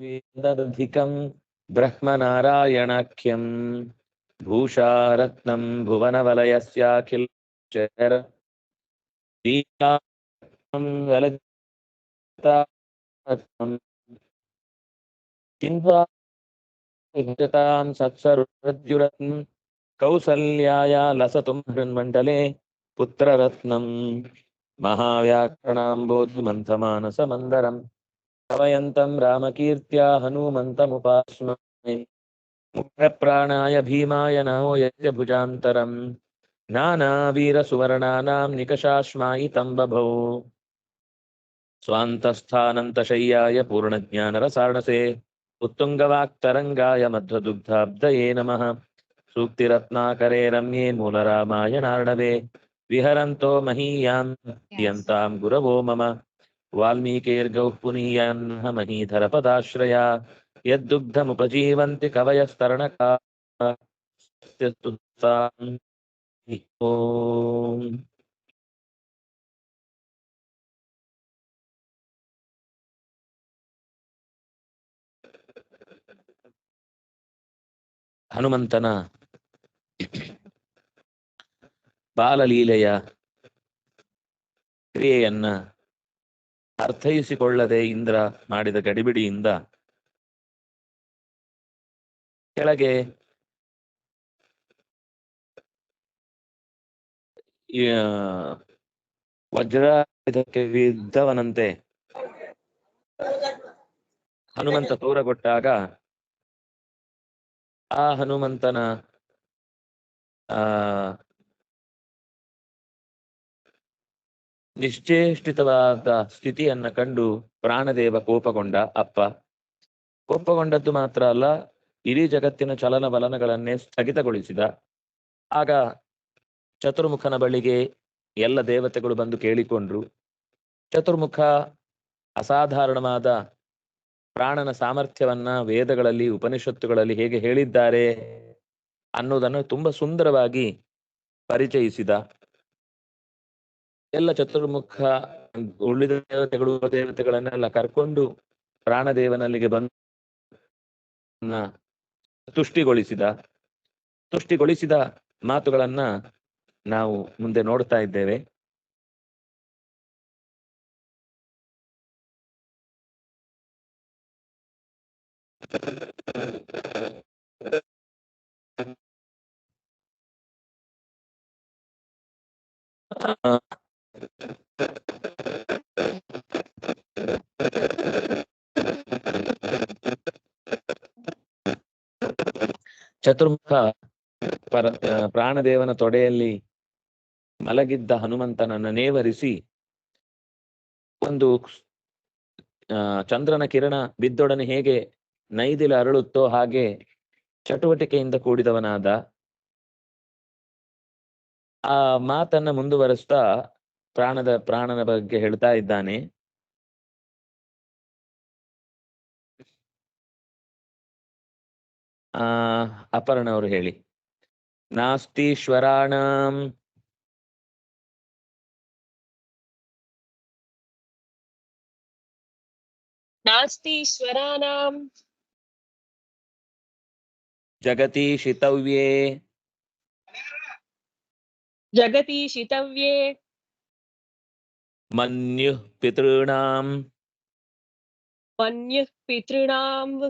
वेददधिकं ब्रह्मनारायणाख्यं भूषारत्नं भुवनवलयस्याखिल सत्सरुद्युरत्नं कौसल्याया लसतुं हृन्मण्डले पुत्ररत्नं महाव्याकरणाम्बोधिमन्थमानसमन्दरम् कवयन्तं रामकीर्त्या हनूमन्तमुपास्महे मुख्यप्राणाय भीमाय नमो यस्य भुजान्तरम् नानावीरसुवर्णानां निकषाश्मायितं बभौ स्वान्तस्थानन्तशय्याय पूर्णज्ञानरसार्णसे उत्तुङ्गवाक्तरङ्गाय मध्वदुग्धाब्दये नमः सूक्तिरत्नाकरे रम्ये मूलरामायणार्णवे विहरन्तो महीयान् यन्तां गुरवो मम वाल्मीकिर्गौः पुनीयान्नः महीधरपदाश्रया यद्दुग्धमुपजीवन्ति कवयस्तरणका ॐ ಹನುಮಂತನ ಬಾಲಲೀಲೆಯ ಕ್ರಿಯೆಯನ್ನ ಅರ್ಥೈಸಿಕೊಳ್ಳದೆ ಇಂದ್ರ ಮಾಡಿದ ಗಡಿಬಿಡಿಯಿಂದ ಕೆಳಗೆ ವಜ್ರ ಇದಕ್ಕೆ ವಿದ್ದವನಂತೆ ಹನುಮಂತ ತೋರಗೊಟ್ಟಾಗ ಆ ಹನುಮಂತನ ಆ ನಿಶ್ಚೇಷ್ಟಿತವಾದ ಸ್ಥಿತಿಯನ್ನ ಕಂಡು ಪ್ರಾಣದೇವ ಕೋಪಗೊಂಡ ಅಪ್ಪ. ಕೋಪಗೊಂಡದ್ದು ಮಾತ್ರ ಅಲ್ಲ, ಇಡೀ ಜಗತ್ತಿನ ಚಲನ ಬಲನಗಳನ್ನೇ ಸ್ಥಗಿತಗೊಳಿಸಿದ. ಆಗ ಚತುರ್ಮುಖನ ಬಳಿಗೆ ಎಲ್ಲ ದೇವತೆಗಳು ಬಂದು ಕೇಳಿಕೊಂಡ್ರು. ಚತುರ್ಮುಖ ಅಸಾಧಾರಣವಾದ ಪ್ರಾಣನ ಸಾಮರ್ಥ್ಯವನ್ನ ವೇದಗಳಲ್ಲಿ, ಉಪನಿಷತ್ತುಗಳಲ್ಲಿ ಹೇಗೆ ಹೇಳಿದ್ದಾರೆ ಅನ್ನೋದನ್ನು ತುಂಬಾ ಸುಂದರವಾಗಿ ಪರಿಚಯಿಸಿದ. ಎಲ್ಲ ಚತುರ್ಮುಖ ಉಳಿದ ದೇವತೆಗಳು, ದೇವತೆಗಳನ್ನೆಲ್ಲ ಕರ್ಕೊಂಡು ಪ್ರಾಣದೇವನಲ್ಲಿಗೆ ಬಂದ ತುಷ್ಟಿಗೊಳಿಸಿದ ತುಷ್ಟಿಗೊಳಿಸಿದ ಮಾತುಗಳನ್ನ ನಾವು ಮುಂದೆ ನೋಡ್ತಾ ಇದ್ದೇವೆ. ಚತುರ್ಮುಖ ಪರ ಪ್ರಾಣದೇವನ ತೊಡೆಯಲ್ಲಿ ಮಲಗಿದ್ದ ಹನುಮಂತನನ್ನ ನೇವರಿಸಿ ಒಂದು ಚಂದ್ರನ ಕಿರಣ ಬಿದ್ದೊಡನೆ ಹೇಗೆ ನೈದಿಲ ಅರಳುತ್ತೋ ಹಾಗೆ ಚಟುವಟಿಕೆಯಿಂದ ಕೂಡಿದವನಾದ ಆ ಮಾತನ್ನ ಮುಂದುವರೆಸ್ತಾ ಪ್ರಾಣದ, ಪ್ರಾಣನ ಬಗ್ಗೆ ಹೇಳ್ತಾ ಇದ್ದಾನೆ. ಆ ಅಪರ್ಣ ಅವರು ಹೇಳಿ ನಾಸ್ತೀಶ್ವರಾಣಂ नास्तीश्वराणां ಜಗತಿ ಶಿತವ್ಯೇ जगति शितव्ये ಮನ್ಯುಃ ಪಿತॄಣಾಂ मन्युः पितॄणां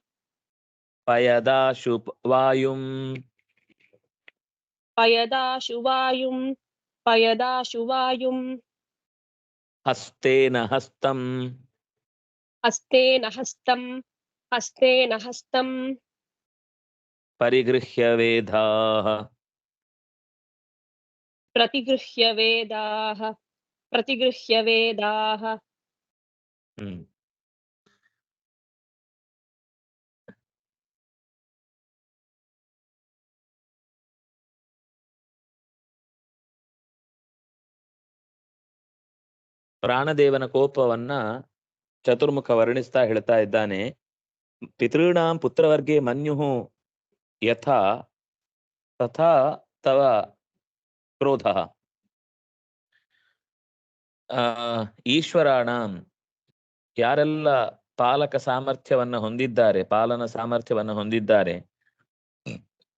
पयदाशु वायुं पयदाशु हस्तेन हस्तम्। हस्तेन हस्तम् हस्तेन हस्तम्। परिगृह्य वेदाः प्रतिगृह्य वेदाः प्रतिगृह्य वेदाः. हम्म। ಪ್ರಾಣದೇವನ ಕೋಪವನ್ನ ಚತುರ್ಮುಖ ವರ್ಣಿಸ್ತಾ ಹೇಳ್ತಾ ಇದ್ದಾನೆ. ಪಿತೃಣಾಂ ಪುತ್ರವರ್ಗೆ ಮನ್ಯು ಯಥಾ ತಥಾ ತವ ಕ್ರೋಧ. ಈಶ್ವರಾಣಾಂ ಯಾರೆಲ್ಲ ಪಾಲಕ ಸಾಮರ್ಥ್ಯವನ್ನ ಹೊಂದಿದ್ದಾರೆ, ಪಾಲನ ಸಾಮರ್ಥ್ಯವನ್ನ ಹೊಂದಿದ್ದಾರೆ,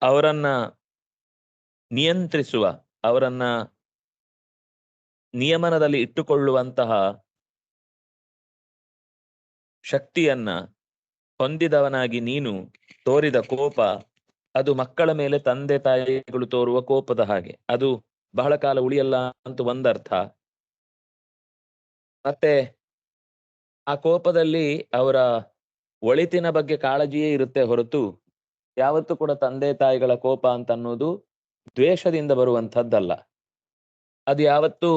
ಅವರನ್ನ ನಿಯಂತ್ರಿಸುವ, ಅವರನ್ನ ನಿಯಮನದಲ್ಲಿ ಇಟ್ಟುಕೊಳ್ಳುವಂತಹ ಶಕ್ತಿಯನ್ನ ಹೊಂದಿದವನಾಗಿ ನೀನು ತೋರಿದ ಕೋಪ, ಅದು ಮಕ್ಕಳ ಮೇಲೆ ತಂದೆ ತಾಯಿಗಳು ತೋರುವ ಕೋಪದ ಹಾಗೆ. ಅದು ಬಹಳ ಕಾಲ ಉಳಿಯಲ್ಲ ಅಂತ ಒಂದರ್ಥ. ಮತ್ತೆ ಆ ಕೋಪದಲ್ಲಿ ಅವರ ಒಳಿತಿನ ಬಗ್ಗೆ ಕಾಳಜಿಯೇ ಇರುತ್ತೆ ಹೊರತು ಯಾವತ್ತೂ ಕೂಡ ತಂದೆ ತಾಯಿಗಳ ಕೋಪ ಅಂತ ಅನ್ನೋದು ದ್ವೇಷದಿಂದ ಬರುವಂಥದ್ದಲ್ಲ. ಅದು ಯಾವತ್ತೂ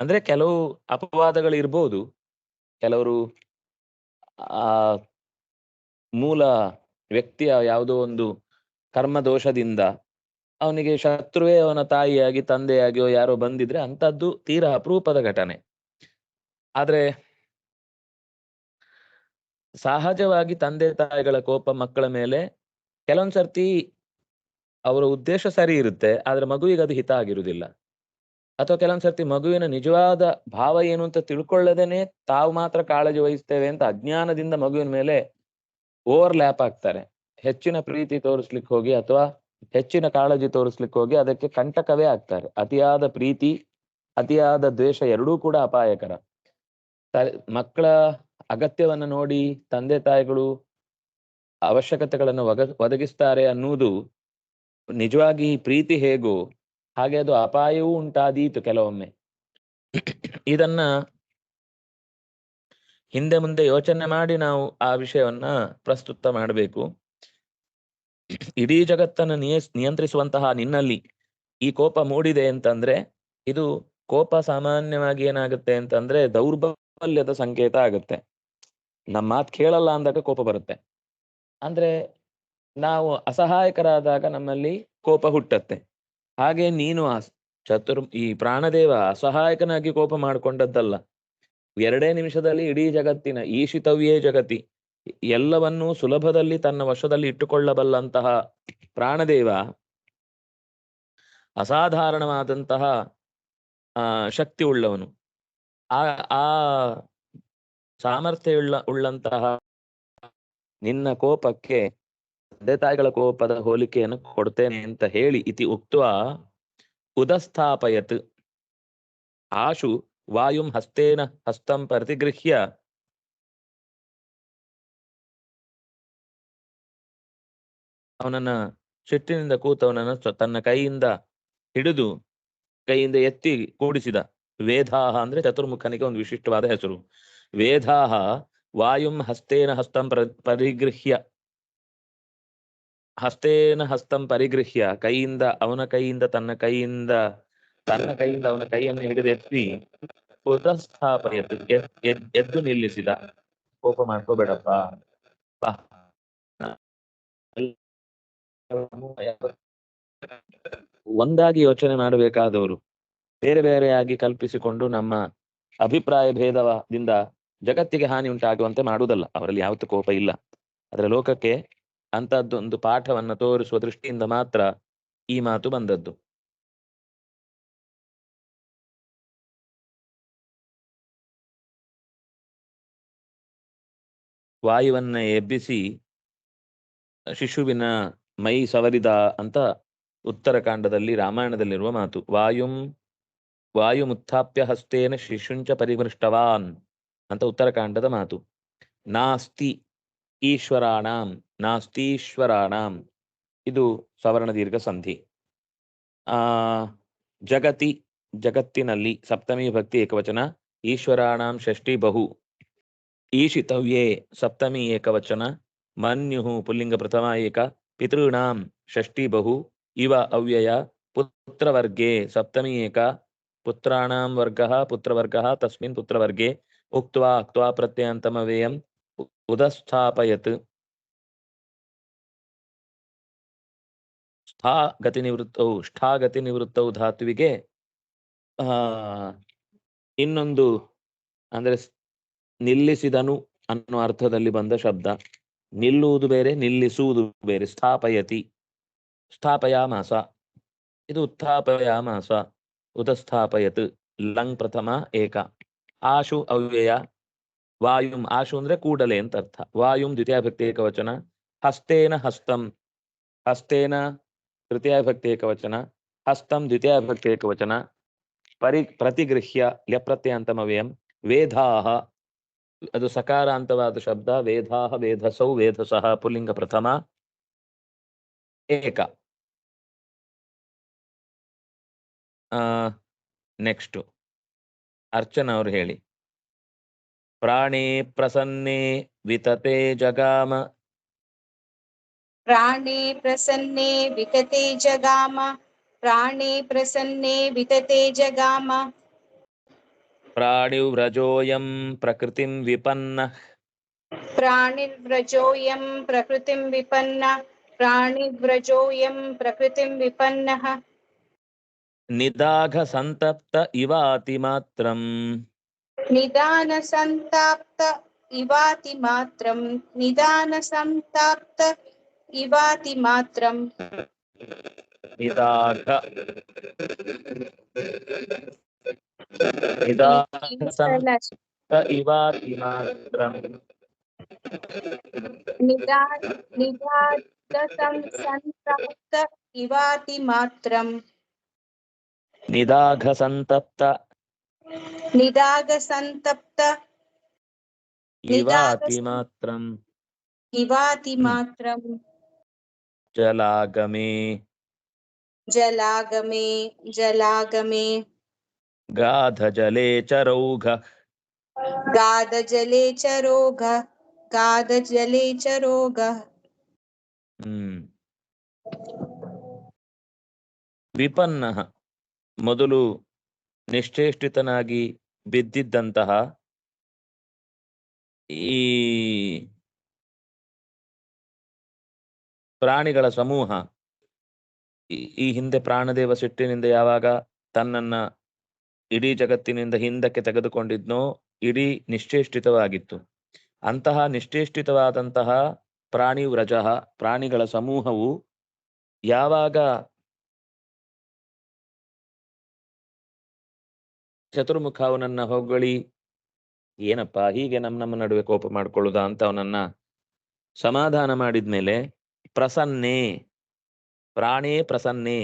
ಅಂದ್ರೆ ಕೆಲವು ಅಪವಾದಗಳು ಇರ್ಬೋದು ಕೆಲವರು, ಆ, ಮೂಲ ವ್ಯಕ್ತಿಯ ಯಾವುದೋ ಒಂದು ಕರ್ಮ ದೋಷದಿಂದ ಅವನಿಗೆ ಶತ್ರುವೇ ಅವನ ತಾಯಿಯಾಗಿ, ತಂದೆಯಾಗಿಯೋ ಯಾರೋ ಬಂದಿದ್ರೆ ಅಂತದ್ದು ತೀರಾ ಅಪರೂಪದ ಘಟನೆ. ಆದ್ರೆ ಸಹಜವಾಗಿ ತಂದೆ ತಾಯಿಗಳ ಕೋಪ ಮಕ್ಕಳ ಮೇಲೆ ಕೆಲವೊಂದ್ಸರ್ತಿ ಅವರ ಉದ್ದೇಶ ಸರಿ ಇರುತ್ತೆ, ಆದ್ರೆ ಮಗುವಿಗೆ ಅದು ಹಿತ ಆಗಿರುವುದಿಲ್ಲ. ಅಥವಾ ಕೆಲವೊಂದ್ ಸರ್ತಿ ಮಗುವಿನ ನಿಜವಾದ ಭಾವ ಏನು ಅಂತ ತಿಳ್ಕೊಳ್ಳದೇನೆ ತಾವು ಮಾತ್ರ ಕಾಳಜಿ ವಹಿಸ್ತೇವೆ ಅಂತ ಅಜ್ಞಾನದಿಂದ ಮಗುವಿನ ಮೇಲೆ ಓವರ್ ಲ್ಯಾಪ್ ಆಗ್ತಾರೆ. ಹೆಚ್ಚಿನ ಪ್ರೀತಿ ತೋರಿಸ್ಲಿಕ್ಕೆ ಹೋಗಿ ಅಥವಾ ಹೆಚ್ಚಿನ ಕಾಳಜಿ ತೋರಿಸ್ಲಿಕ್ಕೆ ಹೋಗಿ ಅದಕ್ಕೆ ಕಂಟಕವೇ ಆಗ್ತಾರೆ. ಅತಿಯಾದ ಪ್ರೀತಿ, ಅತಿಯಾದ ದ್ವೇಷ ಎರಡೂ ಕೂಡ ಅಪಾಯಕರ. ಮಕ್ಕಳ ಅಗತ್ಯವನ್ನ ನೋಡಿ ತಂದೆ ತಾಯಿಗಳು ಅವಶ್ಯಕತೆಗಳನ್ನು ಒದಗಿಸ್ತಾರೆ ಅನ್ನುವುದು ನಿಜವಾಗಿ ಪ್ರೀತಿ ಹೇಗೋ ಹಾಗೆ ಅದು ಅಪಾಯವೂ ಉಂಟಾದೀತು ಕೆಲವೊಮ್ಮೆ. ಇದನ್ನ ಹಿಂದೆ ಮುಂದೆ ಯೋಚನೆ ಮಾಡಿ ನಾವು ಆ ವಿಷಯವನ್ನ ಪ್ರಸ್ತುತ ಮಾಡಬೇಕು. ಇಡೀ ಜಗತ್ತನ್ನು ನಿಯ, ನಿಯಂತ್ರಿಸುವಂತಹ ನಿನ್ನಲ್ಲಿ ಈ ಕೋಪ ಮೂಡಿದೆ ಅಂತಂದ್ರೆ, ಇದು ಕೋಪ ಸಾಮಾನ್ಯವಾಗಿ ಏನಾಗುತ್ತೆ ಅಂತಂದ್ರೆ ದೌರ್ಬಲ್ಯದ ಸಂಕೇತ ಆಗುತ್ತೆ. ನಮ್ಮ ಮಾತು ಕೇಳಲ್ಲ ಅಂದಾಗ ಕೋಪ ಬರುತ್ತೆ. ಅಂದ್ರೆ ನಾವು ಅಸಹಾಯಕರಾದಾಗ ನಮ್ಮಲ್ಲಿ ಕೋಪ ಹುಟ್ಟತ್ತೆ. ಹಾಗೆ ನೀನು ಆ ಚತುರ್, ಈ ಪ್ರಾಣದೇವ ಅಸಹಾಯಕನಾಗಿ ಕೋಪ ಮಾಡಿಕೊಂಡದ್ದಲ್ಲ. ಎರಡೇ ನಿಮಿಷದಲ್ಲಿ ಇಡೀ ಜಗತ್ತಿನ ಈಶಿತವ್ಯೇ ಜಗತಿ. ಎಲ್ಲವನ್ನೂ ಸುಲಭದಲ್ಲಿ ತನ್ನ ವಶದಲ್ಲಿ ಇಟ್ಟುಕೊಳ್ಳಬಲ್ಲಂತಹ ಪ್ರಾಣದೇವ, ಅಸಾಧಾರಣವಾದಂತಹ, ಆ, ಶಕ್ತಿ ಉಳ್ಳವನು. ಆ ಆ ಸಾಮರ್ಥ್ಯ ಉಳ್ಳ, ಉಳ್ಳಂತಹ ನಿನ್ನ ಕೋಪಕ್ಕೆ ತಂದೆ ತಾಯಿಗಳ ಕೋಪದ ಹೋಲಿಕೆಯನ್ನು ಕೊಡ್ತೇನೆ ಅಂತ ಹೇಳಿ ಇತಿ ಉಕ್ತ ಉದಸ್ಥಾಪಯತ್. ಆಶು ವಾಯುಂ ಹಸ್ತೇನ ಹಸ್ತಂ ಪ್ರತಿಗೃಹ್ಯ. ಅವನನ್ನ ಸಿಟ್ಟಿನಿಂದ ಕೂತವನನ್ನ ತನ್ನ ಕೈಯಿಂದ ಹಿಡಿದು ಕೈಯಿಂದ ಎತ್ತಿ ಕೂಡಿಸಿದ. ವೇದಾಹ ಅಂದ್ರೆ ಚತುರ್ಮುಖನಿಗೆ ಒಂದು ವಿಶಿಷ್ಟವಾದ ಹೆಸರು. ವೇದಾಹ ವಾಯುಂ ಹಸ್ತೇನ ಹಸ್ತಂ ಪ್ರ ಪರಿಗೃಹ್ಯ ಹಸ್ತೇನ ಹಸ್ತಂ ಪರಿಗೃಹ್ಯ. ಕೈಯಿಂದ ಅವನ ಕೈಯಿಂದ ತನ್ನ ಕೈಯಿಂದ ತನ್ನ ಕೈಯಿಂದ ಅವನ ಕೈಯನ್ನು ಹಿಡಿದು ಎತ್ತಿ ಎದ್- ಎದ್ದು ನಿಲ್ಲಿಸಿದ. ಕೋಪ ಮಾಡ್ಕೋಬೇಡಪ್ಪ. ಒಂದಾಗಿ ಯೋಚನೆ ಮಾಡಬೇಕಾದವರು ಬೇರೆ ಬೇರೆಯಾಗಿ ಕಲ್ಪಿಸಿಕೊಂಡು ನಮ್ಮ ಅಭಿಪ್ರಾಯ ಭೇದವದಿಂದ ಜಗತ್ತಿಗೆ ಹಾನಿ ಉಂಟಾಗುವಂತೆ ಮಾಡುವುದಲ್ಲ. ಅವರಲ್ಲಿ ಯಾವತ್ತೂ ಕೋಪ ಇಲ್ಲ. ಅದರ ಲೋಕಕ್ಕೆ ಅಂತದ್ದೊಂದು ಪಾಠವನ್ನು ತೋರಿಸುವ ದೃಷ್ಟಿಯಿಂದ ಮಾತ್ರ ಈ ಮಾತು ಬಂದದ್ದು. ವಾಯುವನ್ನ ಎಬ್ಬಿಸಿ ಶಿಶುವಿನ ಮೈ ಸವರಿದ ಅಂತ ಉತ್ತರಕಾಂಡದಲ್ಲಿ ರಾಮಾಯಣದಲ್ಲಿರುವ ಮಾತು. ವಾಯುಂ ವಾಯುಮುತ್ಥಾಪ್ಯ ಹಸ್ತೇನ ಶಿಶುಂಚ ಪರಿಮೃಷ್ಟವಾನ್ ಅಂತ ಉತ್ತರಕಾಂಡದ ಮಾತು. ನಾಸ್ತಿ ಈಶ್ವರಾಣಾಂ ನಾಸ್ತೀಶ್ವರಾಣಾಂ. ಇದು ಸವರ್ಣ ದೀರ್ಘ ಸಂಧಿ. ಆ, ಜಗತಿ, ಜಗತ್ತಿನಲ್ಲಿ ಸಪ್ತಮಿ ಭಕ್ತಿ ಏಕವಚನ, ಈಶ್ವರಾಣಾಂ ಷಷ್ಠಿ ಬಹು. ಈಶಿತವ್ಯೇ ಸಪ್ತಮಿ ಏಕವಚನ, ಮನ್ಯು ಪುಲ್ಲಿಂಗ ಪ್ರಥಮ ಏಕ, ಪಿತೃಣಾಂ ಷಷ್ಠಿ ಬಹು. ಇವ ಅವ್ಯಯ, ಪುತ್ರವರ್ಗೇ ಸಪ್ತಮಿ ಏಕ, ಪುತ್ರಾಣಾಂ ವರ್ಗ ಪುತ್ರವರ್ಗ, ತಸ್ಮಿನ್ ಪುತ್ರವರ್ಗೇ, ಉಕ್ತ್ವಾ ಅಕ್ತ್ವಾ ಪ್ರತ್ಯಯಂತಮವ್ಯಯಂ ಉದಸ್ಥಾಪಯತ್ ಸ್ಥಾ ಗತಿ ನಿವೃತ್ತವು ಧಾತುವಿಗೆ ಇನ್ನೊಂದು ಅಂದ್ರೆ ನಿಲ್ಲಿಸಿದನು ಅನ್ನೋ ಅರ್ಥದಲ್ಲಿ ಬಂದ ಶಬ್ದ. ನಿಲ್ಲುವುದು ಬೇರೆ, ನಿಲ್ಲಿಸುವುದು ಬೇರೆ, ಸ್ಥಾಪಯತಿ. ಸ್ಥಾಪಯಾಮಾಸ. ಇದು ಉತ್ಥಾಪಯಾಮಾಸ, ಉದಸ್ಥಾಪಯತ್, ಲಂಗ್ ಪ್ರಥಮ, ಏಕ. ಆಶು, ಅವ್ಯಯ ವಾಯುಂ ಆಶು ಅಂದ್ರೆ ಕೂಡಲೆ ಅಂತ ಅರ್ಥ. ವಾಯುಂ ದ್ವಿತೀಯಾಭಕ್ತಿ ವಚನ ಹಸ್ತೇನ ಹಸ್ತಂ, ಹಸ್ತೇನ ತೃತೀಯಾಭಕ್ತಿ ವಚನ ಹಸ್ತಂ ದ್ವಿತೀಯಾಭಕ್ತಿ ವಚನ ಪರಿ ಪ್ರತಿಗೃಹ್ಯ ಲ್ಯಪ್ರತ್ಯಂತಮವ್ಯಂ ವೇಧಾಹ ಅದು ಸಕಾರಾಂತವಾದ ಶಬ್ದ ವೇಧಾಹ ವೇಧಸೌ ವೇಧಸಃ ಪುಲ್ಲಿಂಗ ಪ್ರಥಮ, ಏಕ. ನೆಕ್ಸ್ಟ್ ಅರ್ಚನಾ ಅವ್ರು ಹೇಳಿ. ప్రాణే ప్రసన్నే వితతే జగామ. ప్రాణే ప్రసన్నే వితతే జగామ. ప్రాణే ప్రసన్నే వితతే జగామ. ప్రాణి వ్రజోయం ప్రకృతి విపన్న. ప్రాణి వ్రజోయం ప్రకృతి విపన్న. ప్రాణి వ్రజోయం ప్రకృతి విపన్న. నిదాఘ సంతప్త ఇవాతి మాత్రం. निदान संताप्त इवाति मात्रम। निदाघ निदानसन्त इवातिमात्रम् निदा निदातसंसन्ताप्त निदाघ निदाघसन्तप्त నిదాగ ఇవాతి మాత్రం ఇవాతి మాత్రం జలాగమే జలాగమే జలాగమే గాధజలే చరౌఘ గాధజలే చరోఘ గాధజలే చరోఘ విపన్న మొదలు ನಿಶ್ಚೇಷ್ಟಿತನಾಗಿ ಬಿದ್ದಿದ್ದಂತಹ ಈ ಪ್ರಾಣಿಗಳ ಸಮೂಹ, ಈ- ಹಿಂದೆ ಪ್ರಾಣದೇವ ಸಿಟ್ಟಿನಿಂದ ಯಾವಾಗ ತನ್ನನ್ನ ಇಡೀ ಜಗತ್ತಿನಿಂದ ಹಿಂದಕ್ಕೆ ತೆಗೆದುಕೊಂಡಿದ್ನೋ ಇಡೀ ನಿಶ್ಚೇಷ್ಟಿತವಾಗಿತ್ತು. ಅಂತಹ ನಿಶ್ಚೇಷ್ಟಿತವಾದಂತಹ ಪ್ರಾಣಿ ವ್ರಜ, ಪ್ರಾಣಿಗಳ ಸಮೂಹವು ಯಾವಾಗ ಚತುರ್ಮುಖ ಅವನನ್ನ ಹೊಗಳಿ ಏನಪ್ಪ, ಹೀಗೆ ನಮ್ಮ ನಮ್ಮ ನಡುವೆ ಕೋಪ ಮಾಡ್ಕೊಳ್ಳುದ ಅಂತ ಅವನನ್ನ ಸಮಾಧಾನ ಮಾಡಿದ್ಮೇಲೆ, ಪ್ರಸನ್ನೆ, ಪ್ರಾಣೇ ಪ್ರಸನ್ನೆ,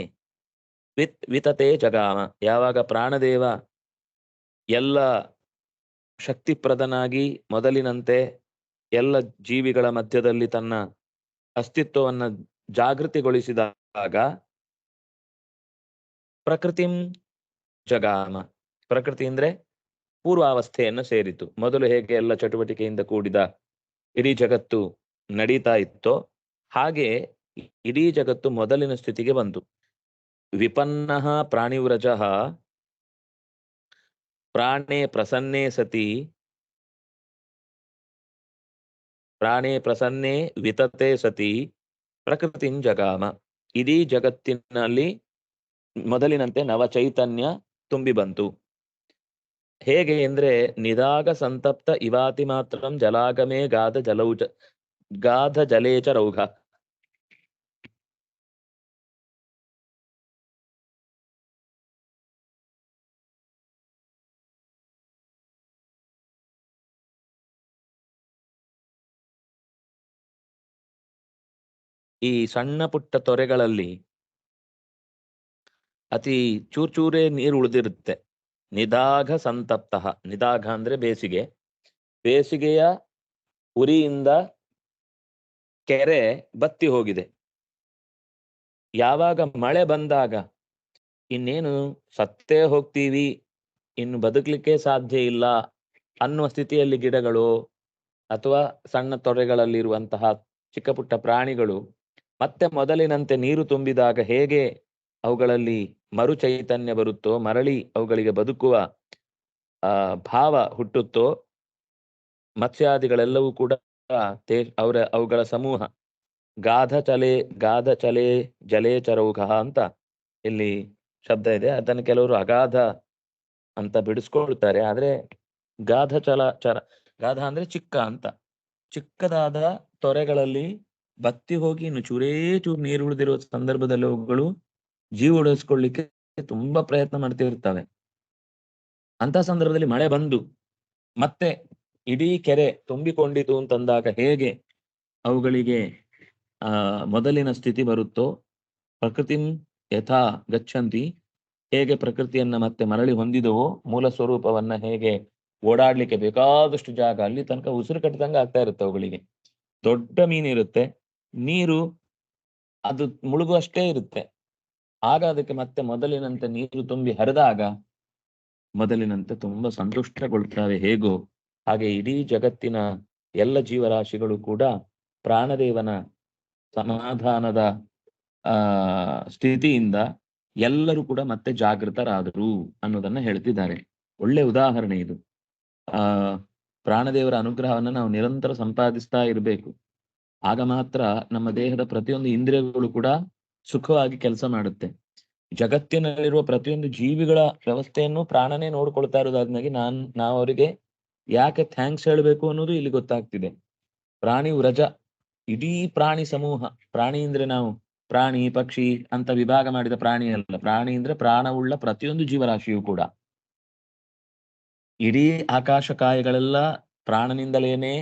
ವಿತ್, ವಿತತೆ ಜಗಾಮ. ಯಾವಾಗ ಪ್ರಾಣದೇವ ಎಲ್ಲ ಶಕ್ತಿಪ್ರದನಾಗಿ ಮೊದಲಿನಂತೆ ಎಲ್ಲ ಜೀವಿಗಳ ಮಧ್ಯದಲ್ಲಿ ತನ್ನ ಅಸ್ತಿತ್ವವನ್ನ ಜಾಗೃತಿಗೊಳಿಸಿದಾಗ ಪ್ರಕೃತಿಂ ಜಗಾಮ. ಪ್ರಕೃತಿ ಅಂದ್ರೆ ಪೂರ್ವಾವಸ್ಥೆಯನ್ನು ಸೇರಿತು. ಮೊದಲು ಹೇಗೆ ಎಲ್ಲ ಚಟುವಟಿಕೆಯಿಂದ ಕೂಡಿದ ಇಡೀ ಜಗತ್ತು ನಡೀತಾ ಇತ್ತೋ ಹಾಗೆ ಇಡೀ ಜಗತ್ತು ಮೊದಲಿನ ಸ್ಥಿತಿಗೆ ಬಂತು. ವಿಪನ್ನ ಪ್ರಾಣಿವ್ರಜ ಪ್ರಾಣೇ ಪ್ರಸನ್ನೇ ಸತಿ ಪ್ರಾಣೇ ಪ್ರಸನ್ನೇ ವಿತತೆ ಸತಿ ಪ್ರಕೃತಿಂ ಜಗಾಮ. ಇಡೀ ಜಗತ್ತಿನಲ್ಲಿ ಮೊದಲಿನಂತೆ ನವ ಚೈತನ್ಯ ತುಂಬಿ ಬಂತು ಹೇಗೆ ಅಂದ್ರೆ ನಿದಾಗ ಸಂತಪ್ತ ಇವಾತಿ ಮಾತ್ರಂ ಜಲಾಗಮೇ ಗಾಧ ಜಲೌಜ, ಗಾಧ ಜಲೇಚ ರೌಘ. ಈ ಸಣ್ಣ ಪುಟ್ಟ ತೊರೆಗಳಲ್ಲಿ ಅತಿ ಚೂರ್ ಚೂರೇ ನೀರು ಉಳಿದಿರುತ್ತೆ. ನಿದಾಘ ಸಂತಪ್ತ. ನಿದಾಘ ಅಂದ್ರೆ ಬೇಸಿಗೆ. ಬೇಸಿಗೆಯ ಉರಿಯಿಂದ ಕೆರೆ ಬತ್ತಿ ಹೋಗಿದೆ. ಯಾವಾಗ ಮಳೆ ಬಂದಾಗ ಇನ್ನೇನು ಸತ್ತೇ ಹೋಗ್ತೀವಿ, ಇನ್ನು ಬದುಕಲಿಕ್ಕೆ ಸಾಧ್ಯ ಇಲ್ಲ ಅನ್ನುವ ಸ್ಥಿತಿಯಲ್ಲಿ ಗಿಡಗಳು ಅಥವಾ ಸಣ್ಣ ತೊರೆಗಳಲ್ಲಿರುವಂತಹ ಚಿಕ್ಕ ಪುಟ್ಟ ಪ್ರಾಣಿಗಳು ಮತ್ತೆ ಮೊದಲಿನಂತೆ ನೀರು ತುಂಬಿದಾಗ ಹೇಗೆ ಅವುಗಳಲ್ಲಿ ಮರು ಚೈತನ್ಯ ಬರುತ್ತೋ, ಮರಳಿ ಅವುಗಳಿಗೆ ಬದುಕುವ, ಆ, ಭಾವ ಹುಟ್ಟುತ್ತೋ, ಮತ್ಸ್ಯಾದಿಗಳೆಲ್ಲವೂ ಕೂಡ ಅವರ, ಅವುಗಳ ಸಮೂಹ. ಗಾಧ ಚಲೆ ಗಾಧ ಚಲೆ, ಜಲೇ ಚರೌಘ ಅಂತ ಇಲ್ಲಿ ಶಬ್ದ ಇದೆ. ಅದನ್ನು ಕೆಲವರು ಅಗಾಧ ಅಂತ ಬಿಡಿಸ್ಕೊಳ್ತಾರೆ. ಆದ್ರೆ ಗಾಧ ಚಲ, ಚರ, ಗಾಧ ಅಂದ್ರೆ ಚಿಕ್ಕ ಅಂತ. ಚಿಕ್ಕದಾದ ತೊರೆಗಳಲ್ಲಿ ಬತ್ತಿ ಹೋಗಿ ಇನ್ನು ಚೂರೇ ಚೂರು ನೀರು ಉಳಿದಿರುವ ಸಂದರ್ಭದಲ್ಲಿ ಅವುಗಳು ಜೀವ ಉಳಿಸ್ಕೊಳ್ಳಿಕ್ಕೆ ತುಂಬಾ ಪ್ರಯತ್ನ ಮಾಡ್ತಿರ್ತವೆ ಅಂತ ಸಂದರ್ಭದಲ್ಲಿ ಮಳೆ ಬಂದು ಮತ್ತೆ ಇಡೀ ಕೆರೆ ತುಂಬಿಕೊಂಡಿತು ಅಂತಂದಾಗ ಹೇಗೆ ಅವುಗಳಿಗೆ, ಆ, ಮೊದಲಿನ ಸ್ಥಿತಿ ಬರುತ್ತೋ, ಪ್ರಕೃತಿ ಯಥಾ ಗಚ್ಚಂತಿ ಹೇಗೆ ಪ್ರಕೃತಿಯನ್ನ ಮತ್ತೆ ಮರಳಿ ಹೊಂದಿದವೋ, ಮೂಲ ಸ್ವರೂಪವನ್ನ ಹೇಗೆ ಓಡಾಡ್ಲಿಕ್ಕೆ ಬೇಕಾದಷ್ಟು ಜಾಗ ಅಲ್ಲಿ ತನಕ ಉಸಿರು ಕಟ್ಟಿದಂಗ ಆಗ್ತಾ ಇರುತ್ತೆ ಅವುಗಳಿಗೆ. ದೊಡ್ಡ ಮೀನಿರುತ್ತೆ, ನೀರು ಅದು ಮುಳುಗುವಷ್ಟೇ ಇರುತ್ತೆ. ಆಗ ಅದಕ್ಕೆ ಮತ್ತೆ ಮೊದಲಿನಂತೆ ನೀರು ತುಂಬಿ ಹರಿದಾಗ ಮೊದಲಿನಂತೆ ತುಂಬಾ ಸಂತುಷ್ಟಗೊಳ್ತವೆ ಹೇಗೋ? ಹಾಗೆ ಇಡೀ ಜಗತ್ತಿನ ಎಲ್ಲ ಜೀವರಾಶಿಗಳು ಕೂಡ ಪ್ರಾಣದೇವನ ಸಮಾಧಾನದ, ಆ, ಸ್ಥಿತಿಯಿಂದ ಎಲ್ಲರೂ ಕೂಡ ಮತ್ತೆ ಜಾಗೃತರಾದರು ಅನ್ನೋದನ್ನ ಹೇಳ್ತಿದ್ದಾರೆ. ಒಳ್ಳೆ ಉದಾಹರಣೆ ಇದು. ಆ, ಪ್ರಾಣದೇವರ ಅನುಗ್ರಹವನ್ನ ನಾವು ನಿರಂತರ ಸಂಪಾದಿಸ್ತಾ ಇರಬೇಕು. ಆಗ ಮಾತ್ರ ನಮ್ಮ ದೇಹದ ಪ್ರತಿಯೊಂದು ಇಂದ್ರಿಯಗಳು ಕೂಡ ಸುಖವಾಗಿ ಕೆಲಸ ಮಾಡುತ್ತೆ. ಜಗತ್ತಿನಲ್ಲಿರುವ ಪ್ರತಿಯೊಂದು ಜೀವಿಗಳ ವ್ಯವಸ್ಥೆಯನ್ನು ಪ್ರಾಣನೇ ನೋಡ್ಕೊಳ್ತಾ ಇರೋದಾದ್ಮೇಲೆ ನಾನ್, ನಾವು ಅವರಿಗೆ ಯಾಕೆ ಥ್ಯಾಂಕ್ಸ್ ಹೇಳಬೇಕು ಅನ್ನೋದು ಇಲ್ಲಿ ಗೊತ್ತಾಗ್ತಿದೆ. ಪ್ರಾಣಿ ವ್ರಜ, ಇಡೀ ಪ್ರಾಣಿ ಸಮೂಹ, ಪ್ರಾಣಿ ಅಂದ್ರೆ ನಾವು, ಪ್ರಾಣಿ, ಪಕ್ಷಿ ಅಂತ ವಿಭಾಗ ಮಾಡಿದ ಪ್ರಾಣಿ ಅಲ್ಲ, ಪ್ರಾಣಿ ಅಂದ್ರೆ ಪ್ರಾಣವುಳ್ಳ ಪ್ರತಿಯೊಂದು ಜೀವರಾಶಿಯೂ ಕೂಡ. ಇಡೀ ಆಕಾಶ ಕಾಯಗಳೆಲ್ಲ ಪ್ರಾಣನಿಂದಲೇನೆ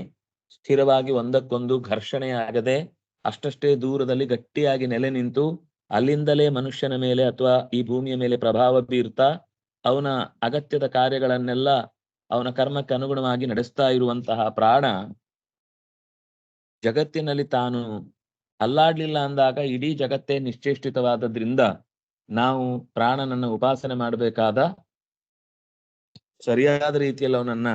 ಸ್ಥಿರವಾಗಿ ಒಂದಕ್ಕೊಂದು ಘರ್ಷಣೆ ಆಗದೆ ಅಷ್ಟಷ್ಟೇ ದೂರದಲ್ಲಿ ಗಟ್ಟಿಯಾಗಿ ನೆಲೆ ನಿಂತು ಅಲ್ಲಿಂದಲೇ ಮನುಷ್ಯನ ಮೇಲೆ ಅಥವಾ ಈ ಭೂಮಿಯ ಮೇಲೆ ಪ್ರಭಾವ ಬೀರ್ತಾ ಅವನ ಅಗತ್ಯದ ಕಾರ್ಯಗಳನ್ನೆಲ್ಲ ಅವನ ಕರ್ಮಕ್ಕೆ ಅನುಗುಣವಾಗಿ ನಡೆಸ್ತಾ ಇರುವಂತಹ ಪ್ರಾಣ ಜಗತ್ತಿನಲ್ಲಿ ತಾನು ಅಲ್ಲಾಡ್ಲಿಲ್ಲ ಅಂದಾಗ ಇಡೀ ಜಗತ್ತೇ ನಿಶ್ಚೇಷ್ಟಿತವಾದದ್ರಿಂದ ನಾವು ಪ್ರಾಣನನ್ನು ಉಪಾಸನೆ ಮಾಡಬೇಕಾದ ಸರಿಯಾದ ರೀತಿಯಲ್ಲಿ ಅವನನ್ನ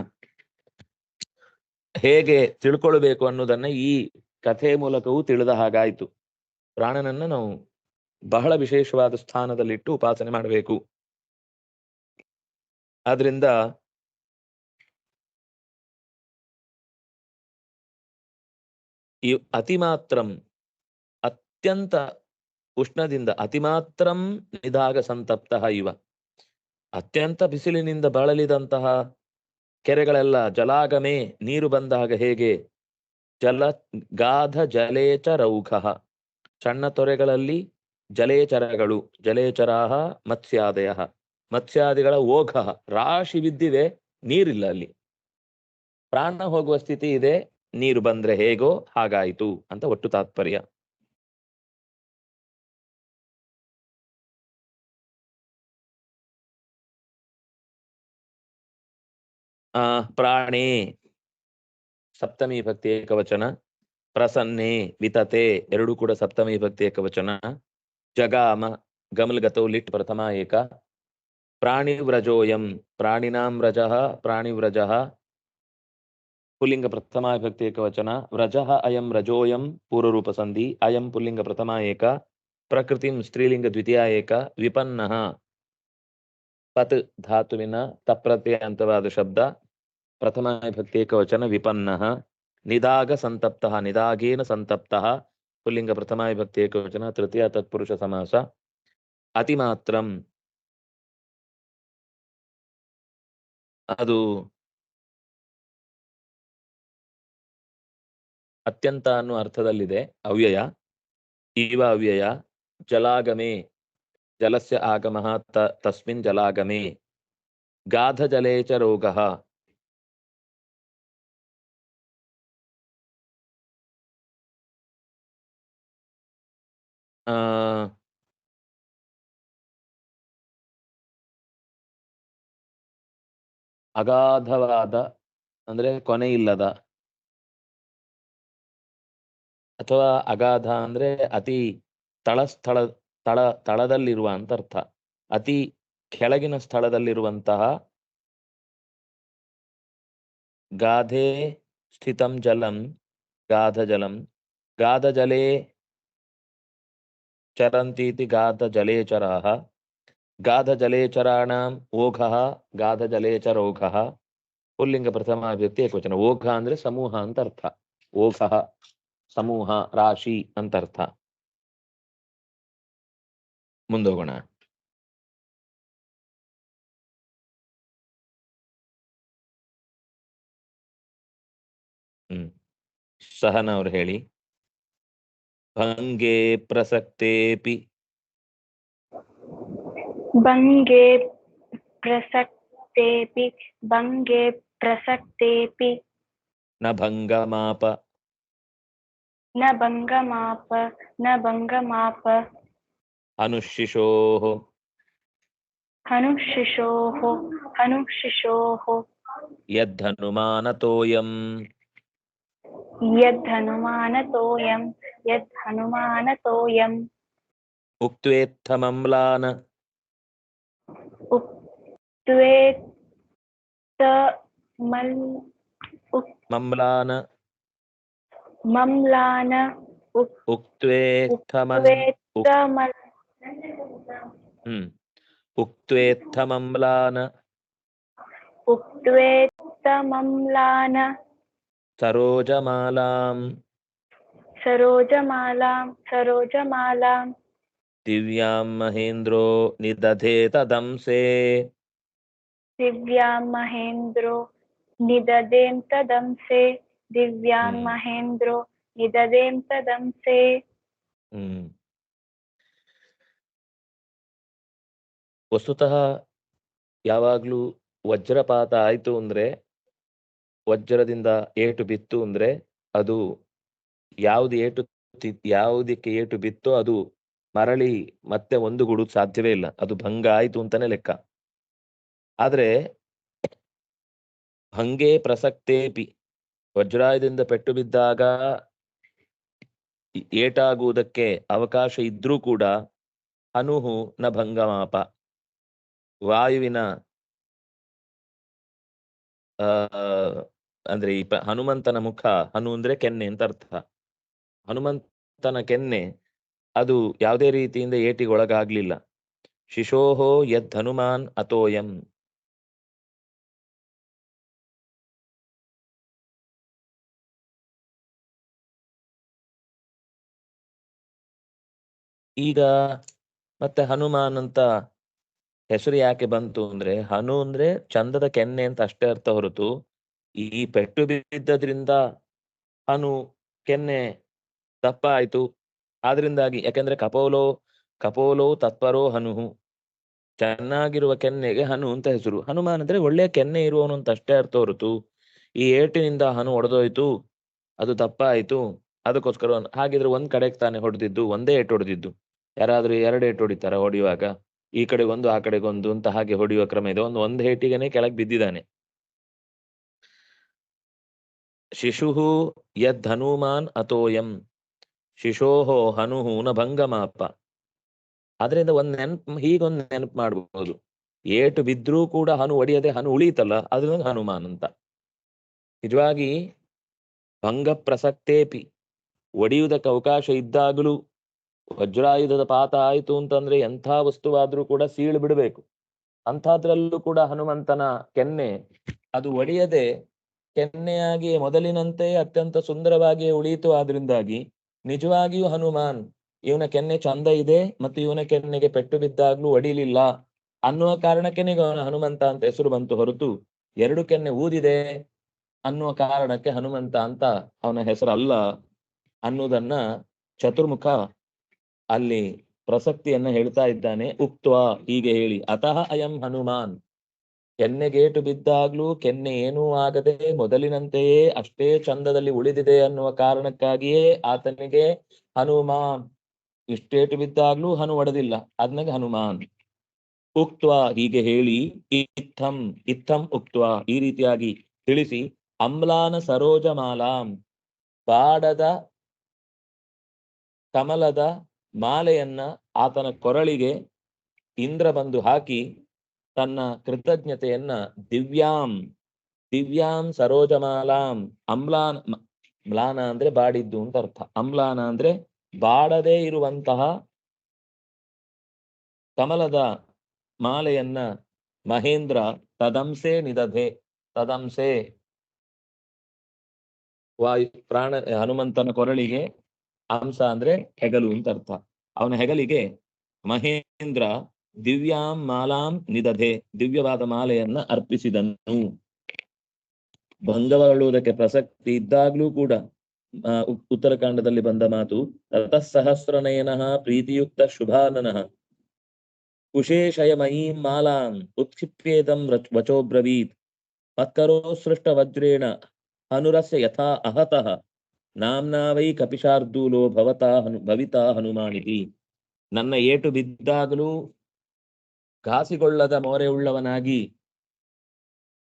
ಹೇಗೆ ತಿಳ್ಕೊಳ್ಬೇಕು ಅನ್ನೋದನ್ನ ಈ ಕಥೆ ಮೂಲಕವೂ ತಿಳಿದ ಹಾಗಾಯ್ತು. ಪ್ರಾಣನನ್ನ ನಾವು ಬಹಳ ವಿಶೇಷವಾದ ಸ್ಥಾನದಲ್ಲಿಟ್ಟು ಉಪಾಸನೆ ಮಾಡಬೇಕು. ಆದ್ರಿಂದ ಈ ಅತಿಮಾತ್ರಂ ಅತ್ಯಂತ ಉಷ್ಣದಿಂದ ಅತಿಮಾತ್ರಂ ನಿಧಾಗ ಸಂತಪ್ತ ಇವ. ಅತ್ಯಂತ ಬಿಸಿಲಿನಿಂದ ಬಳಲಿದಂತಹ ಕೆರೆಗಳೆಲ್ಲ ಜಲಾಗಮೆ ನೀರು ಬಂದಾಗ ಹೇಗೆ ಜಲ ಗಾಧ ಜಲೇಚರೌಘ. ಸಣ್ಣ ತೊರೆಗಳಲ್ಲಿ ಜಲೇಚರಗಳು, ಜಲೇಚರಾಹ, ಮತ್ಸ್ಯಾದಯ. ಮತ್ಸ್ಯಾದಿಗಳ ಓಘ, ರಾಶಿ ಬಿದ್ದಿದೆ, ನೀರಿಲ್ಲ ಅಲ್ಲಿ. ಪ್ರಾಣ ಹೋಗುವ ಸ್ಥಿತಿ ಇದೆ, ನೀರು ಬಂದ್ರೆ ಹೇಗೋ ಹಾಗಾಯಿತು ಅಂತ ಒಟ್ಟು ತಾತ್ಪರ್ಯ. ಆ, ಪ್ರಾಣೇ. ಸಪ್ತಮಿ ವಿಭಕ್ತಿ ಏಕವಚನ. ಪ್ರಸನ್ನೆ ವಿತತೆ, ಎರಡು ಕೂಡ ಸಪ್ತಮಿ ವಿಭಕ್ತಿ ಏಕವಚನ. ಜಗಾಮ, ಗಮಲ್ಗತೌ, ಲಿಟ್ ಪ್ರಥಮ ಏಕ. ಪ್ರಾಣಿವ್ರಜೋಯಂ, ಪ್ರಾಣಿನಾಂ ವ್ರಜಃ, ಪ್ರಾಣಿವ್ರಜಃ. ಪುಲ್ಲಿಂಗ ಪ್ರಥಮ ವಿಭಕ್ತಿ ಏಕವಚನ. ವ್ರಜ ಅಯಂ ರಜೋಯಂ ಪೂರ್ವರೂಪ ಸಂಧಿ ಅಯಂ ಪುಲ್ಲಿಂಗ ಪ್ರಥಮ ಏಕ. ಪ್ರಕೃತಿಂ ಸ್ತ್ರೀಲಿಂಗ ದ್ವಿತೀಯ ಏಕ. ವಿಪನ್ನ. ಪತ್ ಧಾತುವಿನ ತಪ್ರತ್ಯಯ ಅಂತವಾದ ಶಬ್ದ. ಪ್ರಥಮ ವಿಭಕ್ತಿ ಏಕವಚನ ವಿಪನ್ನ, ನಿದಾಗ ಸಂತಪ್ತ, ನಿದಾಗೇನ ಸಂತಪ್ತ, ಪುಲ್ಲಿಂಗ ಪ್ರಥಮ ವಿಭಕ್ತಿ ಏಕವಚನ ತೃತೀಯ ತತ್ಪುರುಷ ಸಮಾಸ, ಅತಿಮಾತ್ರಂ. ಅದು ಅತ್ಯಂತ ಅನ್ನುವ ಅರ್ಥದಲ್ಲಿದೆ. ಅವ್ಯಯ, ಇವ ಅವ್ಯಯ, ಜಲಾಗಮೆ, ಜಲಸ್ಯ ಆಗಮಃ ತಸ್ಮಿನ್ ಜಲಾಗಮೆ ಗಾಧ ಜಲೇಚ ರೋಗಃ. ಆ ಅಗಾಧವಾದ, ಅಂದ್ರೆ ಕೊನೆ ಇಲ್ಲದ ಅಥವಾ ಅಗಾಧ ಅಂದ್ರೆ ಅತಿ ತಳ ಸ್ಥಳ, ತಳ, ತಳದಲ್ಲಿರುವ ಅಂತ ಅರ್ಥ. ಅತಿ ಕೆಳಗಿನ ಸ್ಥಳದಲ್ಲಿರುವಂತಹ ಗಾಧೆ ಸ್ಥಿತಂ ಜಲಂ, ಗಾಧ ಜಲಂ, ಗಾಧ ಜಲೇ ಚರಂತೀತಿ ಗಾಧ ಜಲೇಚರಾಹ ಗಾಧ ಜಲೇಚರಾಣಾಂ ಓಘಃ ಗಾಧ ಜಲೇಚರೋಘಃ ಪುಲ್ಲಿಂಗ ಪ್ರಥಮ ವ್ಯಕ್ತಿ ಏಕವಚನ ಓಘ ಅಂದ್ರೆ ಸಮೂಹ ಅಂತ ಅರ್ಥ। ಓಘಃ, ಸಮೂಹ, ರಾಶಿ ಅಂತ ಅರ್ಥ। ಮುಂದೋಗೋಣ. ಹ್ಮ್. ಸಹನ ಅವ್ರು ಹೇಳಿ. ಭಂಗೆ ಪ್ರಸಕ್ತೇಪಿ ಭಂಗೆ ಪ್ರಸಕ್ತೇಪಿ ಭಂಗೆ ಪ್ರಸಕ್ತೇಪಿ ನ ಭಂಗಮಾಪ ನ ಭಂಗಮಾಪ ನ ಭಂಗಮಾಪ ಅನುಶಿಶೋಃ ಹನುಶಿಶೋಃ ಹನುಶಿಶೋಃ ಯದ್ಧನುಮಾನತೋಯಂ ಯದ್ಹನುಮಾನತೋಯಂ యద్హనుమానతోయం ఉక్త్వేత్తమమ్లాన మమ్లాన మమ్లాన ఉక్త్వేత్తమమ్లాన ఉక్త్వేత్తమమ్లాన సరోజమాలాం ಉಕ್ सरोजमालां। दिव्यां महेन्द्रो निदधे तदंसे। दिव्यां ಮಮ್ಲಾನ ಸರೋಜಮಾಲಾಂ ಸರೋಜಮಾಲಾಂ ದಿವ್ಯಾಂ ಮಹೇಂದ್ರೋ तदंसे। ತದಂಸೆ ದಿವ್ಯಾಂ ಮಹೇಂದ್ರೋ ನಿದದೇಂ ತದಂಸೆ ದಿವ್ಯಾಂ ಹ್ಮ್. ಮಹೇಂದ್ರೋ ನಿದದೇಂ ತದಂಸೆ ಹ್ಮ್ ವಸ್ತುತಃ ಯಾವಾಗಲೂ ವಜ್ರಪಾತ ಆಯಿತು ಅಂದ್ರೆ ವಜ್ರದಿಂದ ಏಟು ಬಿತ್ತು ಅಂದ್ರೆ ಅದು ಯಾವ್ದು ಏಟು ಯಾವುದಕ್ಕೆ ಏಟು ಬಿತ್ತೋ ಅದು ಮರಳಿ ಮತ್ತೆ ಒಂದು ಗುಡು ಸಾಧ್ಯವೇ ಇಲ್ಲ. ಅದು ಭಂಗ ಆಯ್ತು ಅಂತಾನೆ ಲೆಕ್ಕ. ಆದ್ರೆ ಭಂಗೇ ಪ್ರಸಕ್ತೇಪಿ. ವಜ್ರಾಯದಿಂದ ಪೆಟ್ಟು ಬಿದ್ದಾಗ ಏಟಾಗುವುದಕ್ಕೆ ಅವಕಾಶ ಇದ್ರೂ ಕೂಡ ಅನುಹು ನ ಭಂಗಮಾಪ. ವಾಯುವಿನ ಅಂದ್ರೆ ಈ ಹನುಮಂತನ ಮುಖ, ಹನು ಅಂದ್ರೆ ಕೆನ್ನೆ ಅಂತ ಅರ್ಥ. ಹನುಮಂತನ ಕೆನ್ನೆ ಅದು ಯಾವುದೇ ರೀತಿಯಿಂದ ಏಟಿಗೊಳಗಾಗ್ಲಿಲ್ಲ. ಶಿಶೋಹೋ ಯದ್ ಹನುಮಾನ್ ಅತೋಯಂ. ಈಗ ಮತ್ತೆ ಹನುಮಾನ್ ಅಂತ ಹೆಸರು ಯಾಕೆ ಬಂತು ಅಂದ್ರೆ, ಹನು ಅಂದ್ರೆ ಚಂದದ ಕೆನ್ನೆ ಅಂತ ಅಷ್ಟೇ ಅರ್ಥ ಹೊರತು, ಈ ಪೆಟ್ಟು ಬಿದ್ದದ್ರಿಂದ ಹನು ಕೆನ್ನೆ ದಪ್ಪ ಆಯ್ತು. ಆದ್ರಿಂದಾಗಿ ಯಾಕೆಂದ್ರೆ ಕಪೋಲೋ ಕಪೋಲೋ ತತ್ಪರೋ ಹನುಹು. ಚೆನ್ನಾಗಿರುವ ಕೆನ್ನೆಗೆ ಹನು ಅಂತ ಹೆಸರು. ಹನುಮಾನ್ ಅಂದ್ರೆ ಒಳ್ಳೆಯ ಕೆನ್ನೆ ಇರುವವನು ಅಂತ ಅಷ್ಟೇ ಅರ್ಥ ಹೊರತು, ಈ ಏಟಿನಿಂದ ಹನು ಹೊಡೆದೋಯ್ತು ಅದು ದಪ್ಪ ಅದಕ್ಕೋಸ್ಕರ ಹಾಗಿದ್ರೆ ಒಂದ್ ಕಡೆಗೆ ತಾನೆ ಹೊಡೆದಿದ್ದು, ಒಂದೇ ಏಟು ಹೊಡೆದಿದ್ದು. ಯಾರಾದ್ರೂ ಎರಡು ಏಟು ಹೊಡಿತಾರ ಹೊಡೆಯುವಾಗ? ಈ ಕಡೆ ಒಂದು, ಆ ಕಡೆಗೆ ಒಂದು ಅಂತ ಹಾಗೆ ಹೊಡೆಯುವ ಕ್ರಮ ಇದೆ. ಒಂದು, ಒಂದ್ ಏಟಿಗೆನೆ ಕೆಳಗೆ ಬಿದ್ದಿದ್ದಾನೆ. ಶಿಶುಹು ಯದ್ ಹನುಮಾನ್ ಅತೋಯಂ ಶಿಶೋಹೋ ಹನುಹೂನ ಭಂಗಮಾಪ ಆದ್ರಿಂದ ಒಂದ್ ನೆನ್ಪ್, ಹೀಗೊಂದ್ ನೆನಪು ಮಾಡ್ಬೋದು. ಏಟು ಬಿದ್ರೂ ಕೂಡ ಹನು ಒಡೆಯದೆ ಹನು ಉಳಿತಲ್ಲ ಅದು ಹನುಮಾನ್ ಅಂತ. ನಿಜವಾಗಿ ಭಂಗ ಪ್ರಸಕ್ತೇಪಿ ಒಡೆಯುವುದಕ್ಕೆ ಅವಕಾಶ ಇದ್ದಾಗಲೂ ವಜ್ರಾಯುಧದ ಪಾತ ಆಯಿತು ಅಂತಂದ್ರೆ ಎಂಥ ವಸ್ತುವಾದ್ರೂ ಕೂಡ ಸೀಳು ಬಿಡಬೇಕು. ಅಂಥದ್ರಲ್ಲೂ ಕೂಡ ಹನುಮಂತನ ಕೆನ್ನೆ, ಅದು ಒಡೆಯದೆ ಕೆನ್ನೆಯಾಗಿ ಮೊದಲಿನಂತೆ ಅತ್ಯಂತ ಸುಂದರವಾಗಿಯೇ ಉಳಿಯಿತು ಆದ್ರಿಂದಾಗಿ ನಿಜವಾಗಿಯೂ ಹನುಮಾನ್, ಇವನ ಕೆನ್ನೆ ಚಂದ ಇದೆ ಮತ್ತು ಇವನ ಕೆನ್ನೆಗೆ ಪೆಟ್ಟು ಬಿದ್ದಾಗ್ಲೂ ಒಡಿಲಿಲ್ಲ ಅನ್ನುವ ಕಾರಣಕ್ಕೆ ಅವನ ಹನುಮಂತ ಅಂತ ಹೆಸರು ಬಂತು ಹೊರತು ಎರಡು ಕೆನ್ನೆ ಊದಿದೆ ಅನ್ನುವ ಕಾರಣಕ್ಕೆ ಹನುಮಂತ ಅಂತ ಅವನ ಹೆಸರು ಅಲ್ಲ ಅನ್ನುವುದನ್ನ ಚತುರ್ಮುಖ ಅಲ್ಲಿ ಪ್ರಸಕ್ತಿಯನ್ನ ಹೇಳ್ತಾ ಇದ್ದಾನೆ. ಉಕ್ತ್ವ ಹೀಗೆ ಹೇಳಿ. ಅತಃ ಅಯಂ ಹನುಮಾನ್. ಕೆನ್ನೆಗೇಟು ಬಿದ್ದಾಗ್ಲೂ ಕೆನ್ನೆ ಏನೂ ಆಗದೆ ಮೊದಲಿನಂತೆಯೇ ಅಷ್ಟೇ ಚಂದದಲ್ಲಿ ಉಳಿದಿದೆ ಅನ್ನುವ ಕಾರಣಕ್ಕಾಗಿಯೇ ಆತನಿಗೆ ಹನುಮಾನ್, ಇಷ್ಟೇಟು ಬಿದ್ದಾಗ್ಲೂ ಹನು ಒಡೆದಿಲ್ಲ. ಆದ್ಮೇಲೆ ಹನುಮಾನ್. ಉಕ್ತ್ವ ಹೀಗೆ ಹೇಳಿ ಇತ್ತಂ ಇತ್ತಂ ಉಕ್ತ್ವ ಈ ರೀತಿಯಾಗಿ ತಿಳಿಸಿ, ಅಮ್ಲಾನ ಸರೋಜಮಾಲಾಂ ಬಾಡದ ಕಮಲದ ಮಾಲೆಯನ್ನ ಆತನ ಕೊರಳಿಗೆ ಇಂದ್ರ ಬಂದು ಹಾಕಿ ತನ್ನ ಕೃತಜ್ಞತೆಯನ್ನ ದಿವ್ಯಾಂ ದಿವ್ಯಾಂ ಸರೋಜಮಾಲಾಂ, ಅಮ್ಲಾನ ಮ್ಲಾನ ಅಂದ್ರೆ ಬಾಡಿದ್ದು ಅಂತ ಅರ್ಥ. ಅಮ್ಲಾನ ಅಂದ್ರೆ ಬಾಡದೇ ಇರುವಂತಹ ಕಮಲದ ಮಾಲೆಯನ್ನ ಮಹೇಂದ್ರ ತದಂಸೆ ನಿದಧೆ ತದಂಸೆ ವಾಯು ಪ್ರಾಣ, ಹನುಮಂತನ ಕೊರಳಿಗೆ ಅಂಸ ಅಂದ್ರೆ ಹೆಗಲು ಅಂತ ಅರ್ಥ. ಅವನ ಹೆಗಲಿಗೆ ಮಹೇಂದ್ರ ದಿವ್ಯಾಂ ಮಾಲಾಂ ನಿದಧೆ, ದಿವ್ಯವಾದ ಮಾಲೆಯನ್ನ ಅರ್ಪಿಸಿದನು. ಭಂಗವಾಳುವುದಕ್ಕೆ ಪ್ರಸಕ್ತಿ ಇದ್ದಾಗ್ಲೂ ಕೂಡ ಉತ್ತರಕಾಂಡದಲ್ಲಿ ಬಂದ ಮಾತು ತತಃ ಸಹಸ್ರನಯನಃ ಪ್ರೀತಿಯುಕ್ತ ಶುಭಾನನಃ. ಕುಶೇಶಯಮಯೀಂ ಮಾಲಾಂ ಉತ್ಕ್ಷಿಪ್ಯೇದಂ ವಚೋಬ್ರವೀತ್. ಮತ್ಕರೋ ಸೃಷ್ಟ ವಜ್ರೇಣ ಹನುರಸ್ಯ ಯಥಾ ಅಹತಃ. ನಾಮ್ನಾ ವೈ ಕಪಿಶಾರ್ದೂಲೋ ಭವತಾ ಹನು, ಭವಿತಾ ಹನುಮಾನಿತಿ ನನ್ನ ಏಟು ಬಿದ್ದಾಗಲೂ ಘಾಸಿಗೊಳ್ಳದ ಮೋರೆಯುಳ್ಳವನಾಗಿ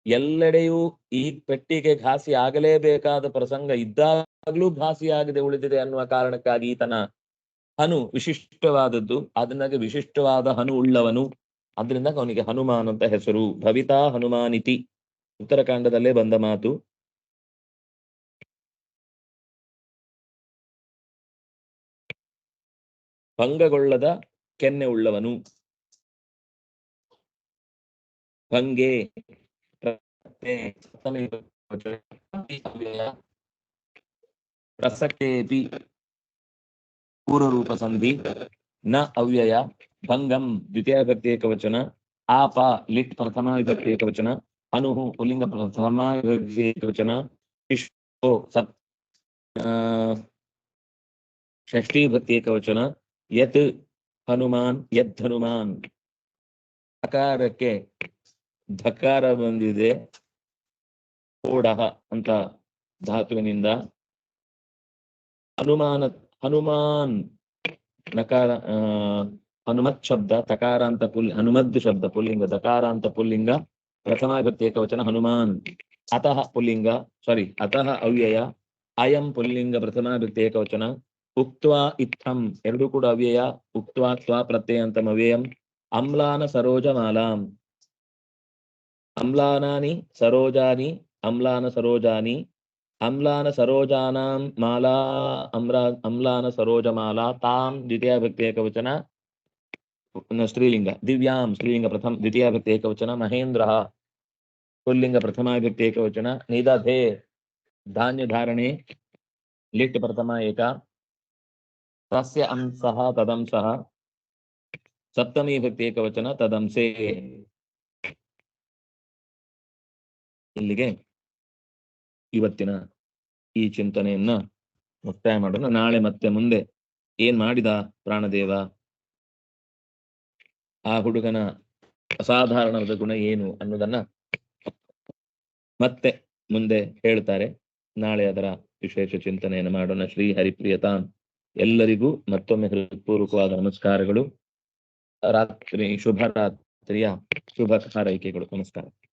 ಎಲ್ಲೆಡೆಯೂ ಈ ಪೆಟ್ಟಿಗೆ ಘಾಸಿ ಆಗಲೇಬೇಕಾದ ಪ್ರಸಂಗ ಇದ್ದಾಗಲೂ ಘಾಸಿಯಾಗದೆ, ಉಳಿದಿದೆ ಅನ್ನುವ ಕಾರಣಕ್ಕಾಗಿ ಈತನ ಹನು ವಿಶಿಷ್ಟವಾದದ್ದು. ಅದನ್ನಾಗಿ ವಿಶಿಷ್ಟವಾದ ಹನು ಉಳ್ಳವನು. ಅದರಿಂದ ಅವನಿಗೆ ಹನುಮಾನ್ ಅಂತ ಹೆಸರು. ಭವಿತಾ ಹನುಮಾನಿತಿ. ಉತ್ತರಕಾಂಡದಲ್ಲೇ ಬಂದ ಮಾತು. ಭಂಗಗೊಳ್ಳದ ಕೆನ್ನೆ ಉಳ್ಳವನು. ಭಂಗೆ ಪ್ರಸಕ್ತೆ, ಸಪ್ತಮಿ ಬಹುವಚನ, ಅವ್ಯಯ, ಪ್ರಸಕ್ತೇಪಿ ಪೂರ್ವರೂಪ ಸಂಧಿ ನ ಅವ್ಯಯ ಭಂಗಂ ದ್ವಿತೀಯ ವಿಭಕ್ತಿ ಏಕವಚನ ಆಪ ಲಿಟ್ ಪ್ರಥಮ ವಿಭಕ್ತಿ ಏಕವಚನ ಅನುಹು ಧಕಾರ ಬಂದಿದೆ ಓಡಹ ಅಂತ ಧಾತುವಿನಿಂದ ಹನುಮಾನ ಹನುಮಾನ್ ನಕಾರ ಆ, ಹನುಮತ್ ಶಬ್ದ ತಕಾರ ಅಂತ ಪುಲ್ ಹನುಮದ್ ಶಬ್ದ ಪುಲ್ಲಿಂಗ ದಕಾರ ಅಂತ ಪುಲ್ಲಿಂಗ ಪ್ರಥಮ ವಿಭಕ್ತಿ ಏಕವಚನ ಹನುಮಾನ್ ಅತಃ ಪುಲ್ಲಿಂಗ ಸಾರಿ ಅತಃ ಅವ್ಯಯ ಅಯಂ ಪುಲ್ಲಿಂಗ ಪ್ರಥಮ ವಿಭಕ್ತಿ ಏಕವಚನ ಉಕ್ತ್ವಾ ಇತ್ತಂ ಎರಡೂ ಕೂಡ ಅವ್ಯಯ ಉಕ್ತ್ವಾ ತ್ವಾ ಪ್ರತ್ಯಯ ಅಂತಂ ಅವ್ಯಯಂ ಅಮ್ಲಾನ ಸರೋಜಮಾಲಾಂ. ಅಮ್ಲಾನಾನಿ ಸರೋಜಾನಿ ಅಮ್ಲಾನ ಸರೋಜಾನಿ ಅಮ್ಲಾನ ಸರೋಜಾನಾಂ ಮಾಲಾ ಅಮ್ರಾ ಅಮ್ಲಾನ ಸರೋಜಮಾಲಾ ತಾಂ ದ್ವಿತೀಯ ಭಕ್ತಿ ಏಕವಚನ ನ- ಸ್ತ್ರೀಲಿಂಗ ದಿವ್ಯಾಂ ಸ್ತ್ರೀಲಿಂಗ ಪ್ರಥಮ ದ್ವಿತೀಯ ಭಕ್ತಿ ಏಕವಚನ ಮಹೇಂದ್ರ ಪುಲ್ಲಿಂಗ ಪ್ರಥಮ ವಿಭಕ್ತಿ ಏಕವಚನ ನಿದಧೆ ಧಾನ್ಯ ಧಾರಣೆ ಲಿಟ್ ಪ್ರಥಮ ಏಕ ತಸ್ಯ ಅಂಸಃ ತದಂಸಃ ಸಪ್ತಮಿ ಭಕ್ತಿ ಏಕವಚನ ತದಂಸೆ ಇಲ್ಲಿಗೆ ಇವತ್ತಿನ ಈ ಚಿಂತನೆಯನ್ನ ಮುಕ್ತಾಯ ಮಾಡೋಣ. ನಾಳೆ ಮತ್ತೆ ಮುಂದೆ ಏನ್ ಮಾಡಿದ ಪ್ರಾಣದೇವ? ಆ ಹುಡುಗನ ಅಸಾಧಾರಣವಾದ ಗುಣ ಏನು ಅನ್ನೋದನ್ನ ಮತ್ತೆ ಮುಂದೆ ಹೇಳ್ತಾರೆ. ನಾಳೆ ಅದರ ವಿಶೇಷ ಚಿಂತನೆಯನ್ನು ಮಾಡೋಣ. ಶ್ರೀ ಹರಿಪ್ರಿಯತಾನ್ ಎಲ್ಲರಿಗೂ ಮತ್ತೊಮ್ಮೆ ಹೃತ್ಪೂರ್ವಕವಾದ ನಮಸ್ಕಾರಗಳು. ರಾತ್ರಿ ಶುಭ ರಾತ್ರಿಯ ಶುಭ ಹಾರೈಕೆಗಳು. ನಮಸ್ಕಾರ.